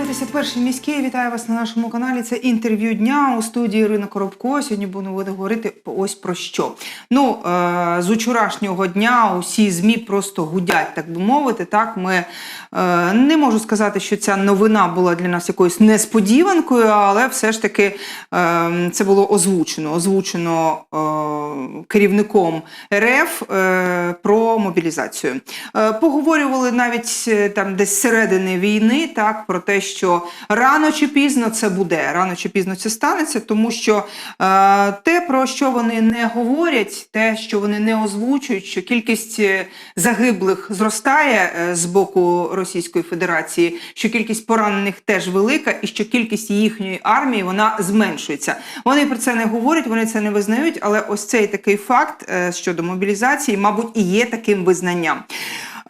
дивитеся перший міський. Вітаю вас на нашому каналі. Це інтерв'ю дня у студії Ірина Коробко. Сьогодні будемо говорити ось про що. Ну е, з учорашнього дня усі змі просто гудять, так би мовити. Так ми е, не можу сказати, що ця новина була для нас якоюсь несподіванкою, але все ж таки е, це було озвучено. Озвучено керівником РФ про мобілізацію. Поговорювали навіть там десь середини війни, так про те, що рано чи пізно це буде, рано чи пізно це станеться, тому що е, те, про що вони не говорять, те, що вони не озвучують, що кількість е, загиблих зростає е, з боку Російської Федерації, що кількість поранених теж велика, і що кількість їхньої армії вона зменшується. Вони про це не говорять, вони це не визнають, але ось цей такий факт е, щодо мобілізації, мабуть, і є таким визнанням.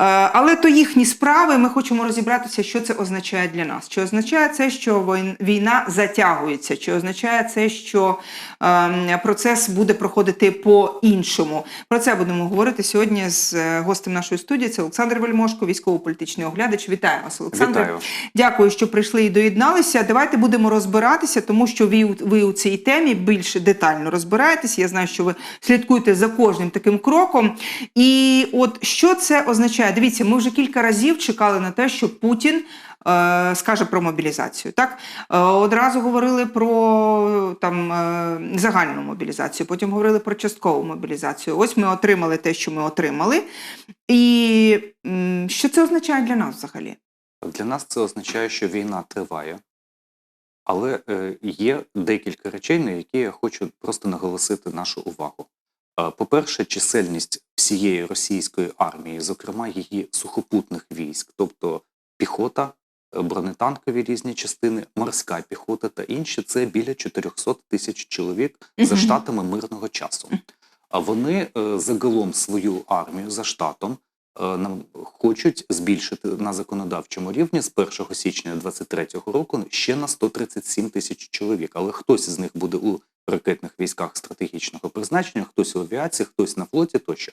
Е, Але то їхні справи. Ми хочемо розібратися, що це означає для нас. Чи означає це, що війна затягується? Чи означає це, що е, процес буде проходити по-іншому? Про це будемо говорити сьогодні з е, гостем нашої студії. Це Олександр Вельмошко, військово-політичний оглядач. Вітаю вас, Олександр. Вітаю. Дякую, що прийшли і доєдналися. Давайте будемо розбиратися, тому що ви, у- ви у цій темі більш детально розбираєтесь. Я знаю, що ви слідкуєте за кожним таким кроком. І от що це означає? Дивіться, ми вже кілька разів чекали на те, що Путін. е, Скаже про мобілізацію, так Е, одразу говорили про там е, загальну мобілізацію, потім говорили про часткову мобілізацію. Ось ми отримали те, що ми отримали. І що це означає для нас взагалі? Для нас це означає, що війна триває, але е, є декілька речей, на які я хочу просто наголосити нашу увагу. Е, По-перше, чисельність всієї російської армії, зокрема її сухопутних військ, тобто піхота, е, бронетанкові різні частини, морська піхота та інші, це біля 400 тисяч чоловік за штатами мирного часу. А вони е, загалом свою армію за штатом е, нам хочуть збільшити на законодавчому рівні з 1 січня 2023 року ще на 137 тисяч чоловік. Але хтось з них буде у ракетних військах стратегічного призначення, хтось у авіації, хтось на флоті тощо.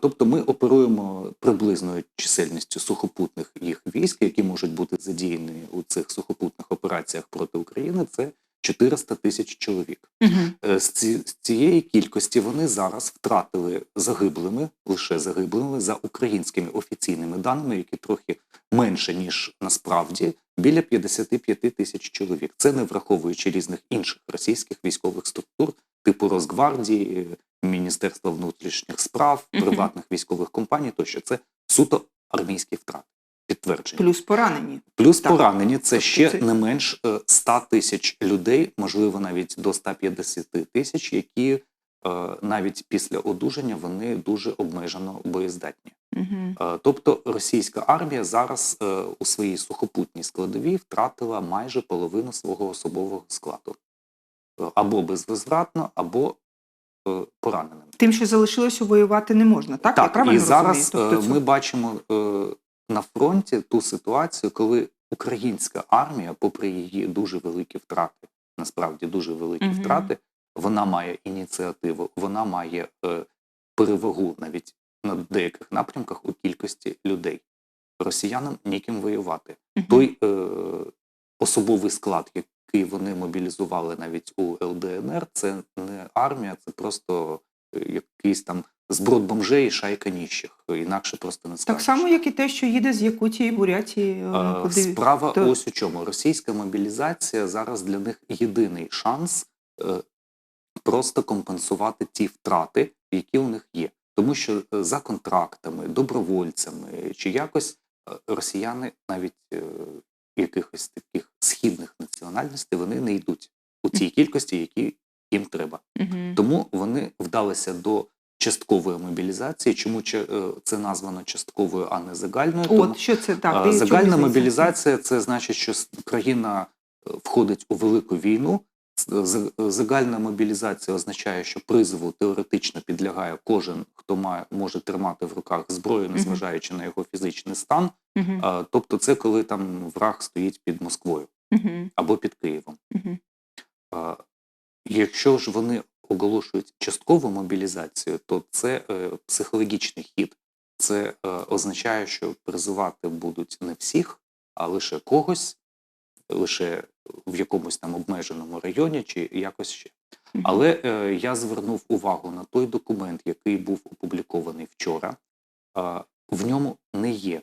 Тобто ми оперуємо приблизною чисельністю сухопутних їх військ, які можуть бути задіяні у цих сухопутних операціях проти України. Це 400 тисяч чоловік. Угу. З, ці, з цієї кількості вони зараз втратили загиблими, лише загиблими за українськими офіційними даними, які трохи менше, ніж насправді, біля 55 тисяч чоловік. Це не враховуючи різних інших російських військових структур, типу Росгвардії, Міністерства внутрішніх справ, приватних військових компаній, тощо це суто армійські втрати. Підтверджені. Плюс поранені. Плюс Так. поранені це Тобто ще це- не менш е, 100 тисяч людей, можливо, навіть до 150 тисяч, які е, навіть після одужання вони дуже обмежено боєздатні. Угу. Е, Тобто російська армія зараз е, у своїй сухопутній складовій втратила майже половину свого особового складу Е, або безвозвратно, або е, пораненим. Тим, що залишилося воювати, не можна, так? Я Так, правильно і зараз? Тобто е, це- ми бачимо е, на фронті ту ситуацію, коли українська армія, попри її дуже великі втрати, насправді дуже великі Мгм. втрати, вона має ініціативу, вона має перевагу навіть на деяких напрямках у кількості людей. Росіянам ніким воювати. Той е, особовий склад, який вони мобілізували навіть у ЛДНР, це не армія, це просто е, якийсь там зброд бомжей і шайка ніщих. Інакше просто не скажеш. Так само, як і те, що їде з Якутії, Бурятії. е, куди... Справа то- ось у чому. Російська мобілізація зараз для них єдиний шанс е, просто компенсувати ті втрати, які у них є. Тому що за контрактами, добровольцями чи якось росіяни навіть якихось таких східних національностей вони не йдуть у тій кількості, які їм треба. Мгм. Тому вони вдалися до часткової мобілізації. Чому че- е, це названо частковою, а не загальною? Тому- От, що це так? ти Загальна мобілізація це значить, що країна е, входить у велику війну. Загальна мобілізація означає, що призову теоретично підлягає кожен, хто має може тримати в руках зброю, незважаючи на його фізичний стан. А, Тобто, це коли там враг стоїть під Москвою Або під Києвом. А, Якщо ж вони оголошують часткову мобілізацію, то це е, психологічний хід. Це е, означає, що призивати будуть не всіх, а лише когось, лише в якомусь там обмеженому районі чи якось ще. Але е, я звернув увагу на той документ, який був опублікований вчора. Е, в ньому не є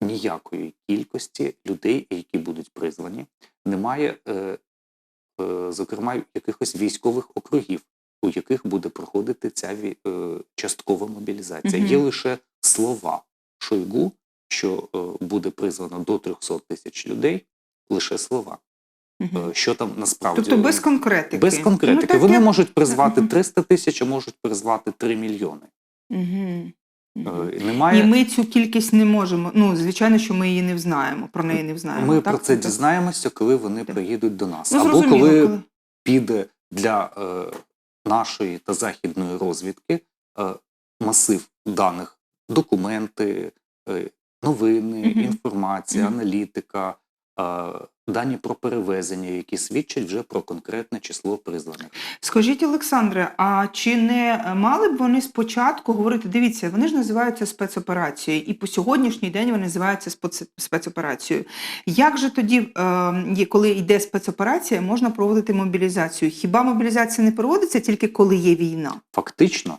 ніякої кількості людей, які будуть призвані. Немає, е, е, зокрема, якихось військових округів, у яких буде проходити ця ві- е, часткова мобілізація. Мгм. Є лише слова Шойгу, що е, буде призвано до 300 тисяч людей, лише слова. Е, що там насправді Тобто без конкретики. без конкретики. Ну, так Вони я- можуть призвати Мгм. 300 тисяч, а можуть призвати 3 мільйони. Мгм. Е. Немає. І ми цю кількість не можемо. Ну, звичайно, що ми її не знаємо. Про неї не знаємо. Ми так? про це Так. дізнаємося, коли вони Так. приїдуть до нас. Ну, Або коли коли. піде для е, нашої та західної розвідки е, масив даних, документи, е, новини, угу. інформація, угу. аналітика, дані про перевезення, які свідчать вже про конкретне число призваних. Скажіть, Олександре, а чи не мали б вони спочатку говорити, дивіться, вони ж називаються спецоперацією, і по сьогоднішній день вони називаються спец- спецоперацією. Як же тоді, е, коли йде спецоперація, можна проводити мобілізацію? Хіба мобілізація не проводиться тільки коли є війна? Фактично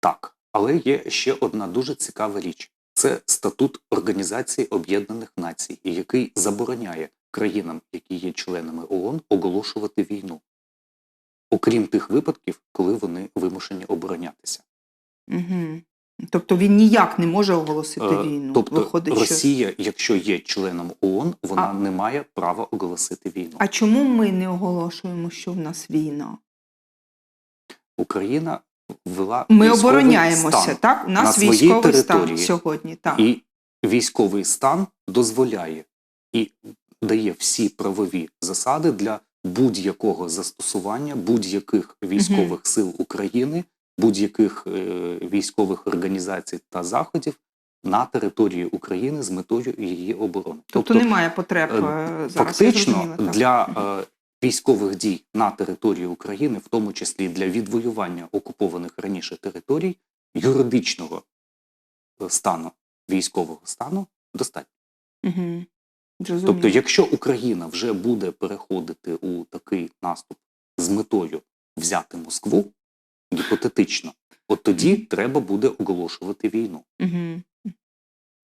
так. Але є ще одна дуже цікава річ: це статут Організації Об'єднаних Націй, який забороняє країнам, які є членами ООН, оголошувати війну, окрім тих випадків, коли вони вимушені оборонятися. Угу. Тобто він ніяк не може оголосити Е, війну. Тобто Виходить, що... Росія, якщо є членом ООН, вона А- не має права оголосити війну. А чому ми не оголошуємо, що в нас війна? Україна ввела Ми обороняємося, стан. так? У нас на своїй військовий стан сьогодні. Так. І військовий стан дозволяє і дає всі правові засади для будь-якого застосування будь-яких військових сил України, будь-яких е, військових організацій та заходів на території України з метою її оборони. Тобто, немає потреб е, е, зараз. Фактично зрозуміла, для е, військових дій на території України, в тому числі для відвоювання окупованих раніше територій, юридичного стану військового стану достатньо. Угу. Тобто, якщо Україна вже буде переходити у такий наступ з метою взяти Москву, гіпотетично, от тоді треба буде оголошувати війну. Угу.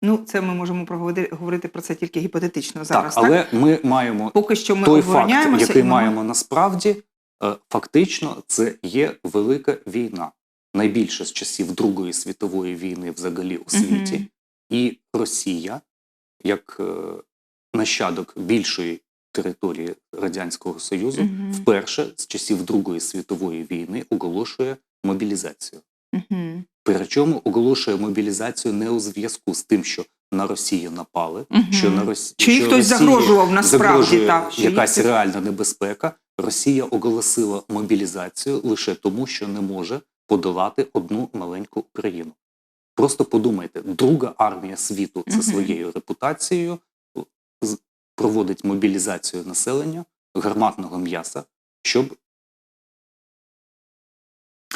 Ну, це ми можемо проговорити говорити про це тільки гіпотетично зараз. так, але ми маємо Поки що ми той факт, який ми- маємо насправді, е, фактично, це є велика війна. Найбільше з часів Другої світової війни взагалі у світі. Мгм. І Росія, як е, нащадок більшої території Радянського Союзу, Мгм. вперше з часів Другої світової війни оголошує мобілізацію. Мгм. Причому оголошує мобілізацію не у зв'язку з тим, що на Росію напали, Мгм. що на Росі... Чи що хтось Росії загрожував насправді так? якась реальна небезпека. Росія оголосила мобілізацію лише тому, що не може подолати одну маленьку Україну. Просто подумайте, друга армія світу Мгм. своєю репутацією проводить мобілізацію населення гарматного м'яса, щоб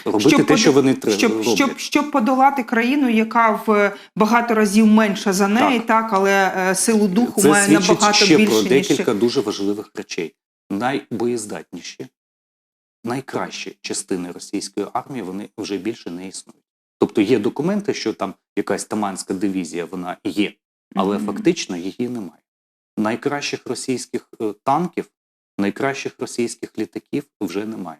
робити Щоб те, що вони тре- щоб, роблять. щоб, щоб подолати країну, яка в багато разів менша за неї, так, але е, силу духу Це має набагато ще більше, про ніж декілька дуже важливих речей. Найбоєздатніші, найкращі частини російської армії вони вже більше не існують. Тобто є документи, що там якась таманська дивізія вона є, але Мгм. фактично її немає. Найкращих російських е, танків, найкращих російських літаків вже немає.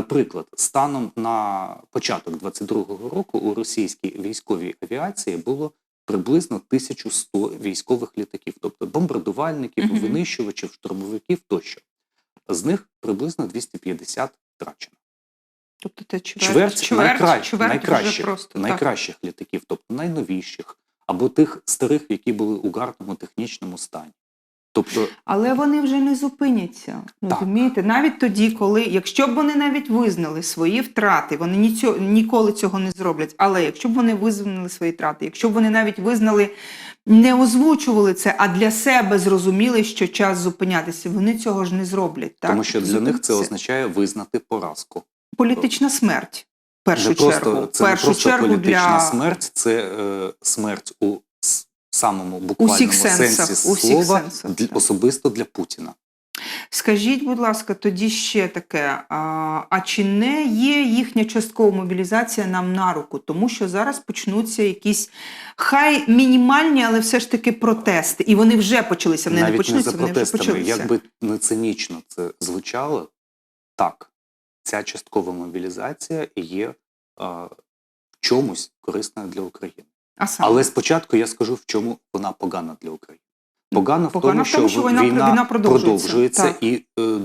Наприклад, станом на початок 22-го року у російській військовій авіації було приблизно 1100 військових літаків, тобто бомбардувальників, Мгм. винищувачів, штурмовиків тощо. З них приблизно 250 втрачено. Тобто це чверть, Чверть, чверть, найкра... чверть найкращих, просто. найкращих літаків, тобто найновіших, або тих старих, які були у гарному технічному стані. Тобто, Але вони вже не зупиняться. Так. Розумієте? Навіть тоді, коли, якщо б вони навіть визнали свої втрати, вони ніцьо, ніколи цього не зроблять. Але якщо б вони визнали свої втрати, якщо б вони навіть визнали, не озвучували це, а для себе зрозуміли, що час зупинятися, вони цього ж не зроблять. Так? тому що для них це означає визнати поразку. політична смерть. Першу не чергу. просто, це не першу просто чергу політична для смерть, це е, смерть у самому буквальному Усіх сенсі слова для- особисто для Путіна. Скажіть, будь ласка, тоді ще таке: а, а чи не є їхня часткова мобілізація нам на руку? Тому що зараз почнуться якісь хай мінімальні, але все ж таки протести. І вони вже почалися. Вони Навіть не почнуться, за вони вже почалися. як би не цинічно це звучало, так, ця часткова мобілізація є а, чомусь корисною для України. А саме? Але спочатку я скажу, в чому вона погана для України. Погано в тому, в тому, що що війна- війна, продовжується. продовжується, і е,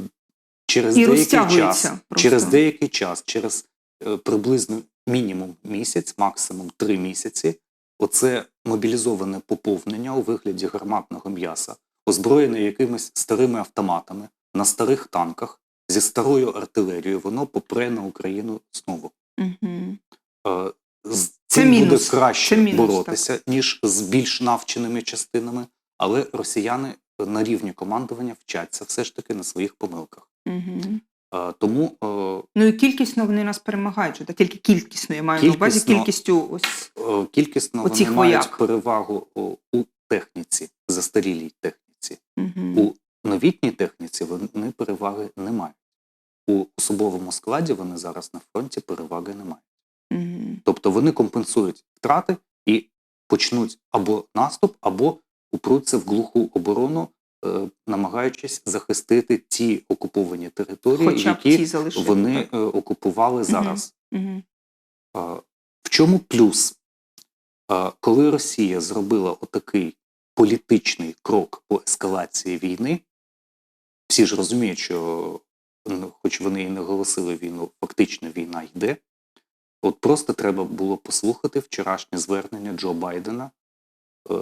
через І деякий час, просто. через деякий час, через е, приблизно мінімум місяць, максимум три місяці, оце мобілізоване поповнення у вигляді гарматного м'яса, озброєне якимись старими автоматами на старих танках зі старою артилерією, воно попре на Україну знову. Мгм. Е, з Це мінус. буде краще Це мінус, боротися, ніж з більш навченими частинами, але росіяни на рівні командування вчаться все ж таки на своїх помилках. Е, Тому е, Ну і кількісно вони нас перемагають, та тільки кількісно я маю на увазі кількістю ось е, кількісно вони мають перевагу у техніці, застарілій техніці. Мгм. У новітній техніці вони переваги не мають. У особовому складі вони зараз на фронті переваги не мають. Тобто вони компенсують втрати і почнуть або наступ, або упруться в глуху оборону, е, намагаючись захистити ті окуповані території, Хоча які залишили. вони е, окупували зараз. Мгм. Е, В чому плюс? Е, Коли Росія зробила отакий політичний крок по ескалації війни, всі ж розуміють, що, ну, хоч вони і не оголосили війну, фактично війна йде. От просто треба було послухати вчорашнє звернення Джо Байдена е,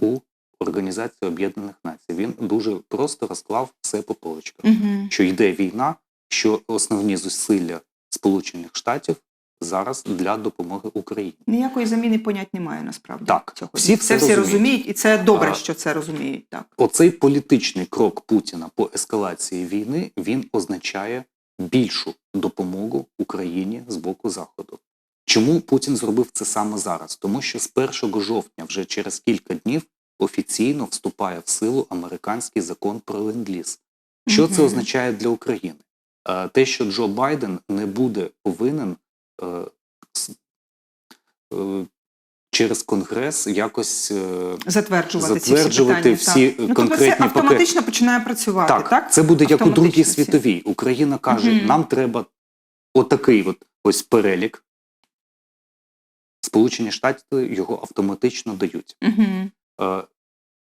у Організацію Об'єднаних Націй. Він дуже просто розклав все по полочках Мгм. що йде війна, що основні зусилля Сполучених Штатів зараз для допомоги Україні. Ніякої заміни понять немає насправді. Так, цього. всі це це всі розуміють. розуміють, і це добре, А- що це розуміють. Так. Оцей політичний крок Путіна по ескалації війни він означає більшу допомогу Україні з боку Заходу. Чому Путін зробив це саме зараз? Тому що з 1 жовтня, вже через кілька днів, офіційно вступає в силу американський закон про ленд-ліз. Що це означає для України? Е, Те, що Джо Байден не буде повинен е, е, через Конгрес якось е, Затверджувати, ці всі питання. всі, ну, тобто конкретні це автоматично починає працювати, так? так, це буде як у Другій світовій. Україна каже, Мгм. нам треба отакий от ось перелік. Сполучені Штати його автоматично дають. Е,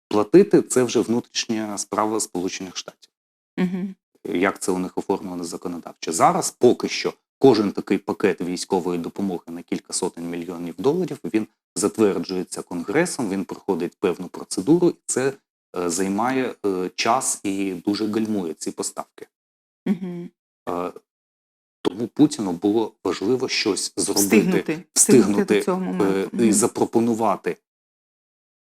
Платити це вже внутрішня справа Сполучених Штатів. Угу. Як це у них оформлено законодавчо? Зараз поки що кожен такий пакет військової допомоги на кілька сотень мільйонів доларів він затверджується конгресом, він проходить певну процедуру, і це е, займає е, час і дуже гальмує ці поставки. Угу. Тому Путіну було важливо щось зробити, Встигнути. встигнути е, і запропонувати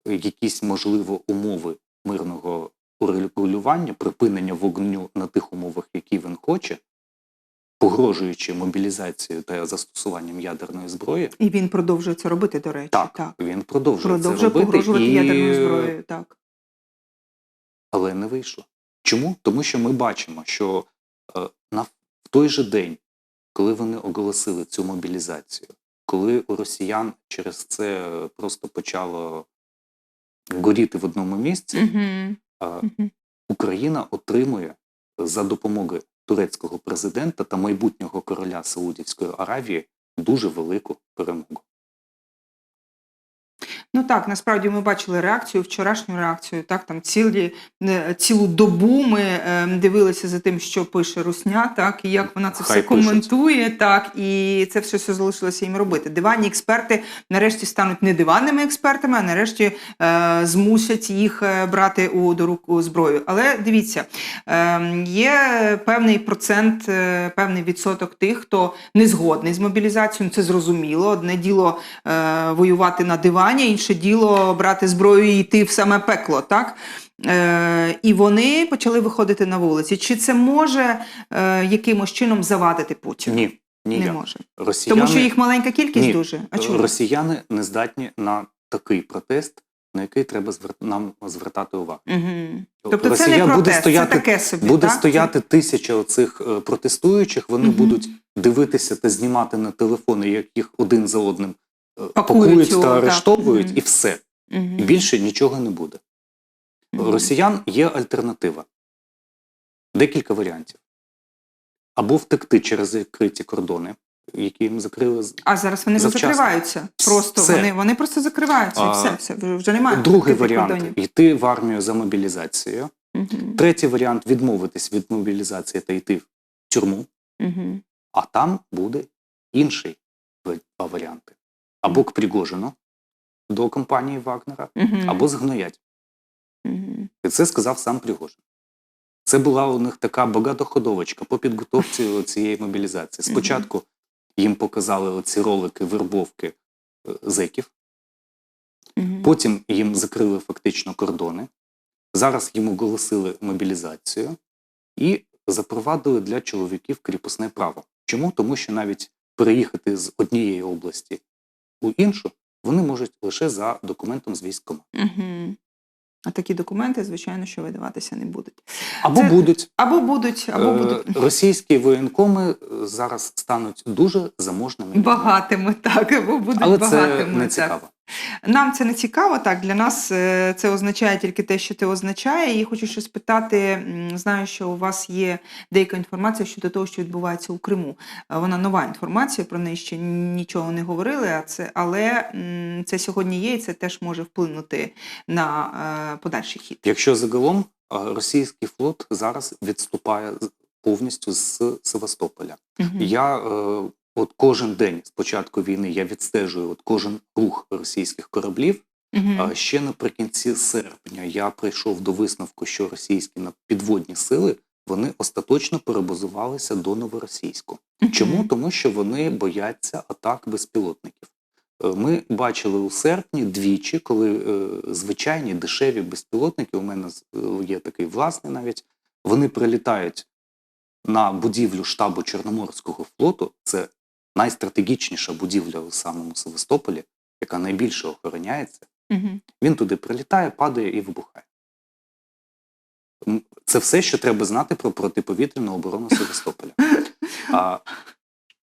якісь можливо умови мирного урегулювання, припинення вогню на тих умовах, які він хоче, погрожуючи мобілізацією та застосуванням ядерної зброї. І він продовжує це робити, до речі. Так, так. він продовжує, це Продовжує робити, погрожувати і... ядерною зброєю. Так. але не вийшло. Чому? Тому що ми бачимо, що е, на в той же день, коли вони оголосили цю мобілізацію, коли у росіян через це просто почало горіти в одному місці, е. Україна отримує за допомоги турецького президента та майбутнього короля Саудівської Аравії дуже велику перемогу. Ну так, насправді ми бачили реакцію, вчорашню реакцію. Так, там цілі, е, цілу добу ми е, дивилися за тим, що пише Русня, так, і як вона це Хай все коментує, так, і це все, все залишилося їм робити. Диванні експерти нарешті стануть не диванними експертами, а нарешті е, змусять їх е, брати у до рук зброю. Але дивіться, е, є певний процент, е, певний відсоток тих, хто не згодний з мобілізацією. Це зрозуміло. Одне діло е, воювати на дивані, інше діло брати зброю і йти в саме пекло, так? Е, і вони почали виходити на вулиці. Чи це може е, якимось чином завадити Путіну? Ні, ні не може. Росіяни, Тому що їх маленька кількість Ні. дуже. А чому? росіяни не здатні на такий протест на який треба звер... нам звертати увагу. Угу. Тобто це Росія не буде стояти- це таке собі. Буде так? стояти тисяча оцих е, протестуючих, вони Мгм. будуть дивитися та знімати на телефони, як їх один за одним Пакують пакують його, та арештовують, Мгм. і все. І більше нічого не буде. Мгм. Росіян є альтернатива. Декілька варіантів. Або втекти через відкриті кордони, які їм закрили. А зараз вони Завчасно. закриваються. Просто Все. вони, вони просто закриваються і все, все. Вже- немає. Другий варіант кордонів. йти в армію за мобілізацією. Мгм. Третій варіант відмовитись від мобілізації та йти в тюрму. Мгм. А там буде інший два варіанти. Або к Пригожину до компанії Вагнера, або згноять. Мгм. І це сказав сам Пригожин. Це була у них така багатоходовочка по підготовці цієї мобілізації. Спочатку їм показали оці ролики вербовки е, зеків, потім їм закрили фактично кордони. Зараз їм оголосили мобілізацію і запровадили для чоловіків кріпосне право. Чому? Тому що навіть переїхати з однієї області у іншу вони можуть лише за документом з військом. Угу. А такі документи, звичайно, що видаватися не будуть. Або Це- будуть Або будуть, або Е, будуть російські воєнкоми е, зараз стануть дуже заможними. багатими, так, або будуть Але це не не так. Нам це не цікаво, так. Для нас е, це означає тільки те, що це означає. І хочу ще спитати: знаю, що у вас є деяка інформація щодо того, що відбувається у Криму. Е, Вона нова інформація, про неї ще нічого не говорили, а це, але це сьогодні є, і це теж може вплинути на е, подальший хід. Якщо загалом російський флот зараз відступає повністю з Севастополя. Мгм. Я от кожен день з початку війни я відстежую от кожен рух російських кораблів. Мгм. А ще наприкінці серпня я прийшов до висновку, що російські підводні сили вони остаточно перебазувалися до новоросійську. Чому? Тому що вони бояться атак безпілотників. Е, Ми бачили у серпні двічі, коли е, звичайні дешеві безпілотники, у мене е, є такий власний навіть, вони прилітають на будівлю штабу Чорноморського флоту. Це найстратегічніша будівля у самому Севастополі, яка найбільше охороняється. Мгм. Він туди прилітає, падає і вибухає. Це все, що треба знати про протиповітряну оборону Севастополя. А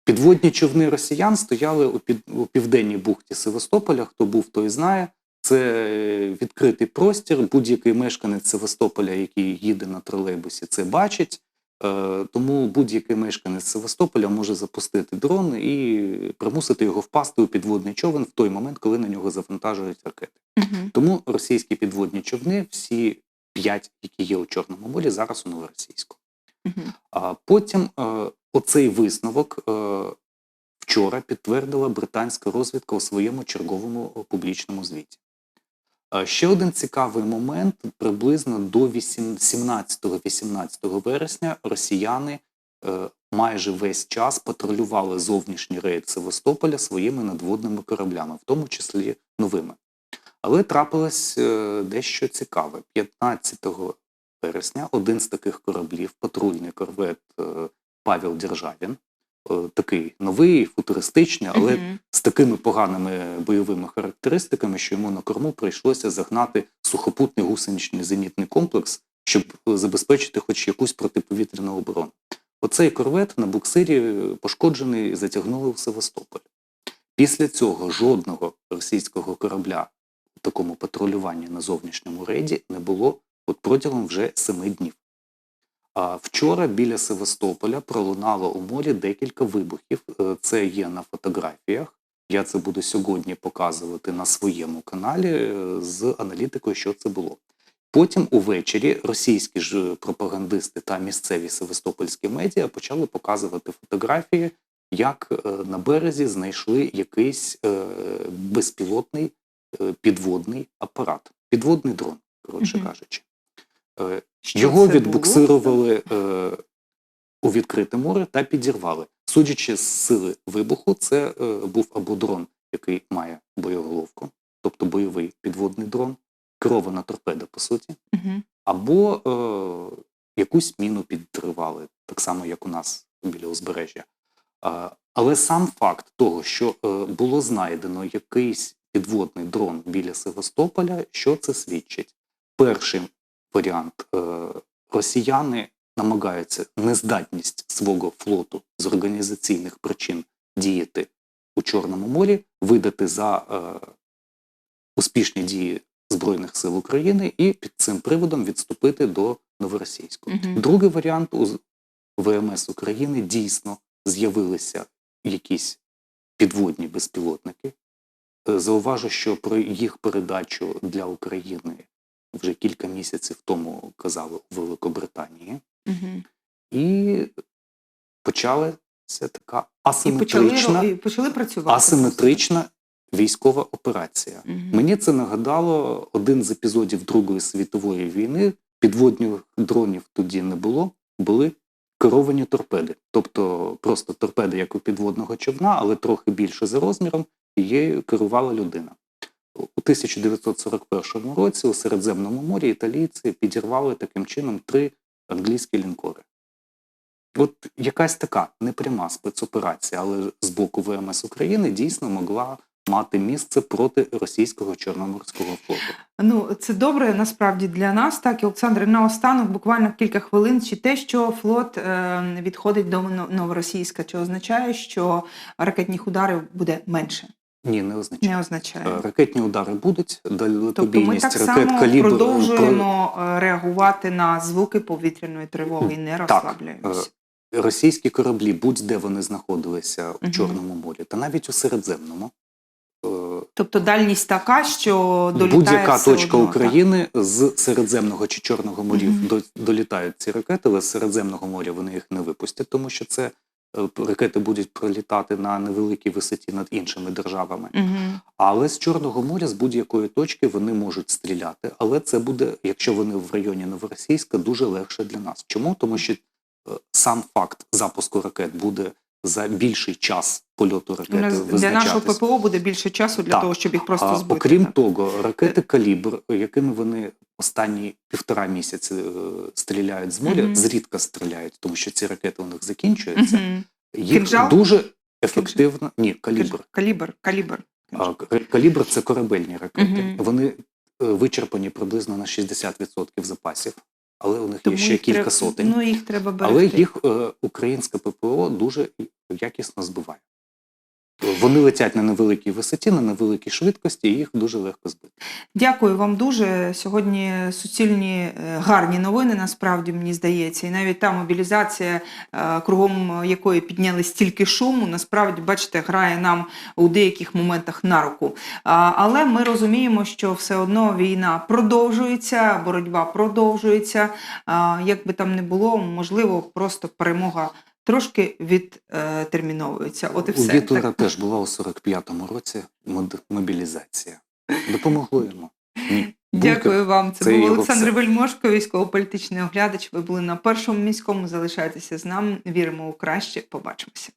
підводні човни росіян стояли у, під, у південній бухті Севастополя. Хто був, той знає. Це відкритий простір. Будь-який мешканець Севастополя, який їде на тролейбусі, це бачить. Е, Тому будь-який мешканець Севастополя може запустити дрон і примусити його впасти у підводний човен в той момент, коли на нього завантажують ракети. Мгм. Тому російські підводні човни, всі п'ять, які є у Чорному морі, зараз у новоросійську. Мгм. А потім е, оцей висновок е, вчора підтвердила британська розвідка у своєму черговому публічному звіті. Е, Ще один цікавий момент: приблизно до 17-18 вересня росіяни е, майже весь час патрулювали зовнішній рейд Севастополя своїми надводними кораблями, в тому числі новими. Але трапилось е, дещо цікаве. 15 вересня один з таких кораблів, патрульний корвет Павел Державін, такий новий, футуристичний, але Мгм. з такими поганими бойовими характеристиками, що йому на корму прийшлося загнати сухопутний гусеничний зенітний комплекс, щоб е, забезпечити хоч якусь протиповітряну оборону. Оцей корвет на буксирі е, пошкоджений і затягнули в Севастополь. Після цього жодного російського корабля у такому патрулюванні на зовнішньому рейді не було от протягом вже семи днів. А вчора біля Севастополя пролунало у морі декілька вибухів. Е, Це є на фотографіях. Я це буду сьогодні показувати на своєму каналі е, з аналітикою, що це було. Потім увечері російські ж пропагандисти та місцеві севастопольські медіа почали показувати фотографії, як е, на березі знайшли якийсь е, безпілотний е, підводний апарат, підводний дрон, коротше кажучи. Що Його відбуксирували е, у відкрите море та підірвали. Судячи з сили вибуху, це е, був або дрон, який має боєголовку, тобто бойовий підводний дрон, керована торпеда, по суті, або е, якусь міну підривали, так само, як у нас біля узбережжя. Е, але сам факт того, що е, було знайдено якийсь підводний дрон біля Севастополя. Що це свідчить? Перший варіант е, росіяни намагаються нездатність свого флоту з організаційних причин діяти у Чорному морі, видати за е, успішні дії Збройних сил України і під цим приводом відступити до Новоросійську. Мгм. Другий варіант у ВМС України дійсно з'явилися якісь підводні безпілотники. Е, Зауважу, що про їх передачу для України вже кілька місяців тому казали у Великобританії, Мгм. і почалася така І почали, асиметрична, і почали працювати. асиметрична військова операція. Мгм. Мені це нагадало один з епізодів Другої світової війни. Підводних дронів тоді не було, були керовані торпеди. Тобто просто торпеди, як у підводного човна, але трохи більше за розміром, і її керувала людина. У 1941 році у Середземному морі італійці підірвали таким чином три англійські лінкори. От якась така непряма спецоперація, але з боку ВМС України дійсно могла мати місце проти російського чорноморського флоту. Ну, це добре насправді для нас. Так, і Олександре, наостанок, буквально кілька хвилин. Чи те, що флот е, відходить до Новоросійська, чи означає, що ракетних ударів буде менше? Ні, не означає. Не означає. Е, Ракетні удари будуть, Тобто далекобійність так ракет само калібр продовжуємо е, реагувати на звуки повітряної тривоги і не Так, розслаблюємося. російські кораблі, будь-де вони знаходилися у. Чорному морі, та навіть у Середземному. е, Тобто дальність така, що долітає Будь-яка точка одно, України з Середземного чи Чорного морів Мгм. до, долітають ці ракети, але з Середземного моря вони їх не випустять, тому що це е, ракети будуть пролітати на невеликій висоті над іншими державами. Мгм. Але з Чорного моря, з будь-якої точки вони можуть стріляти. Але це буде, якщо вони в районі Новоросійська, дуже легше для нас. Чому? Тому що е, сам факт запуску ракет буде за більший час польоту ракети для нашого ППО буде більше часу для Так. того, щоб їх просто А, збити. окрім так. того, ракети калібр, якими вони останні півтора місяці е, стріляють з моря, Мгм. зрідка стріляють, тому що ці ракети у них закінчуються. Мгм. Їх Кінжал? дуже ефективно. Ні, калібр. Калібр, калібр. А, Калібр це корабельні ракети. Мгм. Вони е, вичерпані приблизно на 60% запасів, але у них Тому є ще кілька треба- сотень. Ну, їх треба берегти. але їх е, українське ППО дуже якісно збиває. Вони летять на невеликій висоті, на невеликій швидкості, і їх дуже легко збити. Дякую вам дуже. Сьогодні суцільні е, гарні новини, насправді мені здається. І навіть та мобілізація, е, кругом якої підняли стільки шуму, насправді, бачите, грає нам у деяких моментах на руку. Але ми розуміємо, що все одно війна продовжується, боротьба продовжується. Як би там не було, можливо, просто перемога трошки відтерміновується. От і У все. Гітлера Так. теж була у 45-му році мобілізація. Допомогло йому. Ні. Дякую вам. Це, це був Олександр. Вельмошко, військово-політичний оглядач. Ви були на першому міському. Залишайтеся з нами. Віримо у краще. Побачимося.